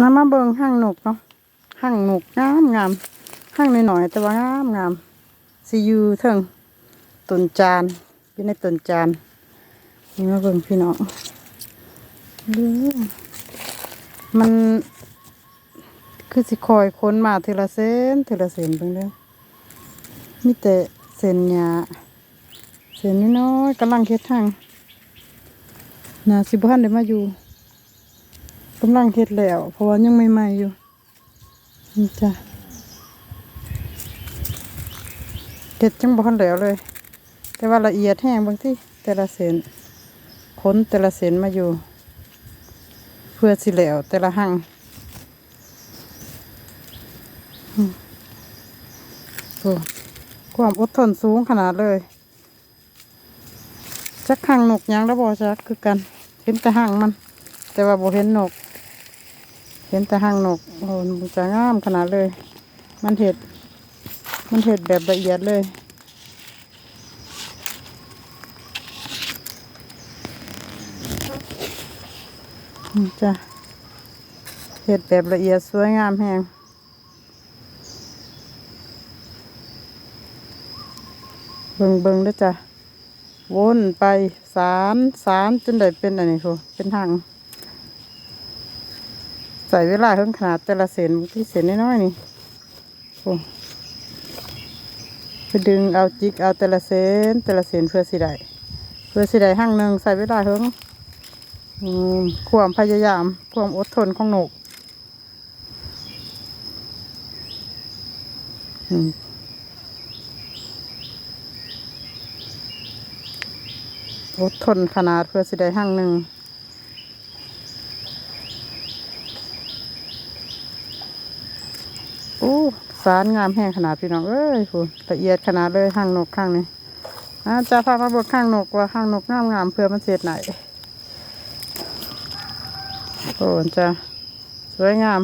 น้ำมาเบิงห้างนกเนาะห้างนกงามงามห้างหน่อยๆแต่ว่างามงามซียูเทิงต้นจานอยู่ในต้นจานนี่มาเบิงพี่น้องเด้อมันคือสิคอยค้นมาทีละเส้นทีละเส้นเบิ่งเด้อมีแต่เส้นหญ้าเส้นน้อยๆกำลังเฮ็ดทางน่าสิบ่ทันได้มาอยู่ กำลังเฮ็ดแล้ว เพราะว่ายังใหม่ๆอยู่นี่จ้ะเฮ็ดจังบ่ทันแล้วเลย แต่ว่าละเอียดแห้งบางที่แต่ละเส้นค้นแต่ละเส้นมาอยู่ เพื่อสิแล้วแต่ละหั่งโอ้ความอดทนสูงขนาดเลยจักหางนกยังแล้วบอจักคือกัน เห็นแต่หางมัน แต่ว่าบ่เห็นนก เห็นแต่หางนกโอ้มันจะงามขนาดเลย มันเห็ด มันเห็ดแบบละเอียดเลย จ้ะเห็ดแบบละเอียดสวยงามแหงเบิงเบิงเด้อจ้ะวนไปสารสารจนได้เป็นอันนี้คือเป็นทาง ใส่เวลาเพิ่งขนาดแต่ละเส้นที่เส้นน้อยๆนี่โอ้ไปดึงเอาจิกเอาแต่ละเส้นแต่ละเส้นเพื่อสิได้เพื่อสิได้ห้างหนึ่งใส่เวลาเพิ่งความพยายามความอดทนของหนกอดทนขนาดเพื่อสิได้หั่งหนึ่ง โอ้สารงามแห้งขนาดพี่น้องเอ้ยคุณละเอียดขนาดเลยห้างนกข้างนี้อาจะพามาบวกข้างนกว่าข้างนกงามงามๆเพื่อมันเสร็จไหนโอ้จะสวยงาม